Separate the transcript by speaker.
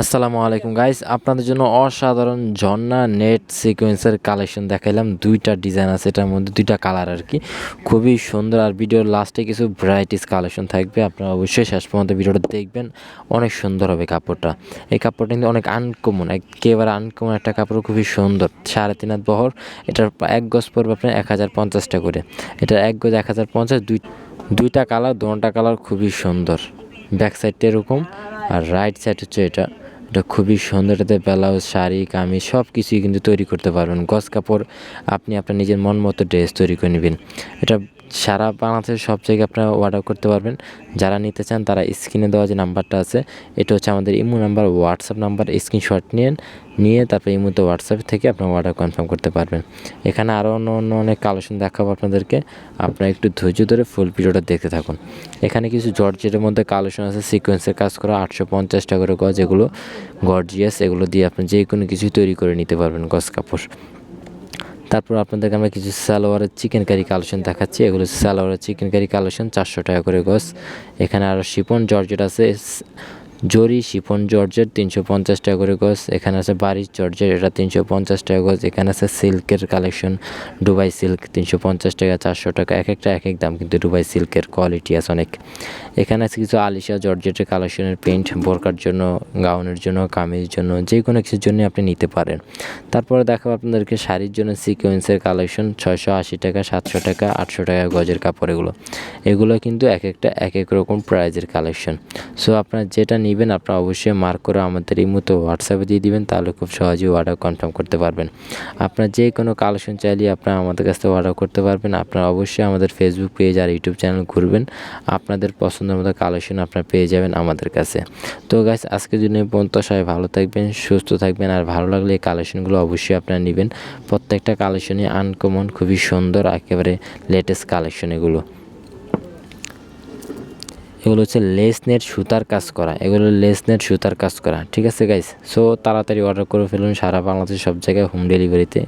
Speaker 1: আসসালামু আলাইকুম গাইস আপনাদের জন্য অসাধারণ ঝর্ণা নেট সিকোয়েন্সের কালেকশন দেখাইলাম। দুইটা ডিজাইন আছে, এটার মধ্যে দুইটা কালার আর কি। খুবই সুন্দর আর ভিডিওর লাস্টে কিছু ভ্যারাইটিস কালেকশন থাকবে। আপনারা অবশ্যই শেষ পর্যন্ত ভিডিওটা দেখবেন। অনেক সুন্দর হবে কাপড়টা। এই কাপড়টা কিন্তু অনেক আনকমন একেবারে আনকমন একটা কাপড়, খুবই সুন্দর। সাড়ে তিন হাত বহর, এটার এক গজ পড়বে আপনার এক হাজার পঞ্চাশটা করে। এটার এক গজ এক হাজার পঞ্চাশ, দুই, দুইটা কালার দোনোটা কালার খুবই সুন্দর। ব্যাক সাইডটা এরকম, আর রাইট সাইড হচ্ছে এটা। এটা খুবই সুন্দর ব্লাউজ, শাড়ি, কামিজ সব কিছুই কিন্তু তৈরি করতে পারবেন। গজ কাপড় আপনি আপনার নিজের মন মতো ড্রেস তৈরি করে নেবেন। এটা সারা বাংলাদেশের সব জায়গায় আপনারা অর্ডার করতে পারবেন। যারা নিতে চান তারা স্ক্রিনে দেওয়া যে নাম্বারটা আছে, এটা হচ্ছে আমাদের imo number WhatsApp number screenshot নিন নিয়ে তারপর ইমোতে হোয়াটসঅ্যাপ থেকে আপনার অর্ডার কনফার্ম করতে পারবেন। এখানে আরও অন্য অন্য অনেক কালেকশন দেখাবো আপনাদেরকে। আপনারা একটু ধৈর্য ধরে ফুল ভিডিওটা দেখতে থাকুন। এখানে কিছু জর্জেটের মধ্যে কালেকশন আছে। সিকোয়েন্সের কাজ করা আটশো পঞ্চাশ টাকা করে গজ। এগুলো গর্জিয়াস এগুলো দিয়ে আপনি যে কোনো কিছুই তৈরি করে নিতে পারবেন গজ কাপড়। তারপর আপনাদেরকে আমরা কিছু সালোয়ারের চিকেন কারি কালেকশন দেখাচ্ছি। এগুলো সালোয়ারের চিকেন কারি কালেকশন চারশো টাকা করে গজ। এখানে আরও শিপন জর্জেট আছে। জরি, শিফন জর্জের তিনশো পঞ্চাশ টাকা করে গজ, এখানে আছে বারিশ জর্জের এটা তিনশো পঞ্চাশ টাকা গজ, এখানে আছে সিল্কের কালেকশন, দুবাই সিল্ক তিনশো পঞ্চাশ টাকা, চারশো টাকা, এক একটা, এক এক দাম, কিন্তু দুবাই সিল্কের কোয়ালিটি আছে অনেক। এখানে আছে কিছু আলিশা জর্জেটের কালেকশনের পেন্ট বোরকার জন্য, গাউনের জন্য, কামিজের জন্য যে কোনো কিছুর জন্য আপনি নিতে পারেন। তারপরে দেখাবো আপনাদেরকে শাড়ির জন্য সিকোয়েন্সের কালেকশন, ছয়শো আশি টাকা, সাতশো টাকা, আটশো টাকা গজের কাপড় এগুলো। এগুলো কিন্তু এক একটা, এক এক রকম প্রাইজের কালেকশন। সো আপনার যেটা নেবেন, আপনারা অবশ্যই মার্ক করে আমাদের এই মতো হোয়াটসঅ্যাপে দিয়ে দিবেন, তাহলে খুব সহজেই অর্ডার কনফার্ম করতে পারবেন। আপনার যে কোনো কালেকশন চাইলে আপনারা আমাদের কাছ থেকে অর্ডার করতে পারবেন। আপনারা অবশ্যই আমাদের ফেসবুক পেজ আর ইউটিউব চ্যানেল ঘুরবেন। আপনাদের পছন্দের মতো কালেকশন আপনারা পেয়ে যাবেন আমাদের কাছে। তো গাইস আজকের জন্য পর্যন্ত। সবাই ভালো থাকবেন, সুস্থ থাকবেন, আর ভালো লাগলে এই কালেকশনগুলো অবশ্যই আপনারা নেবেন। প্রত্যেকটা কালেকশনই আনকমন খুবই সুন্দর, একেবারে লেটেস্ট কালেকশন এগুলো। এগুলো হচ্ছে লেস নেট সুতার কাজ করা। এগুলো লেস নেট সুতার কাজ করা। ঠিক আছে গাইস সো তাড়াতাড়ি অর্ডার করে ফেলুন সারা বাংলাদেশের সব জায়গায় হোম ডেলিভারিতে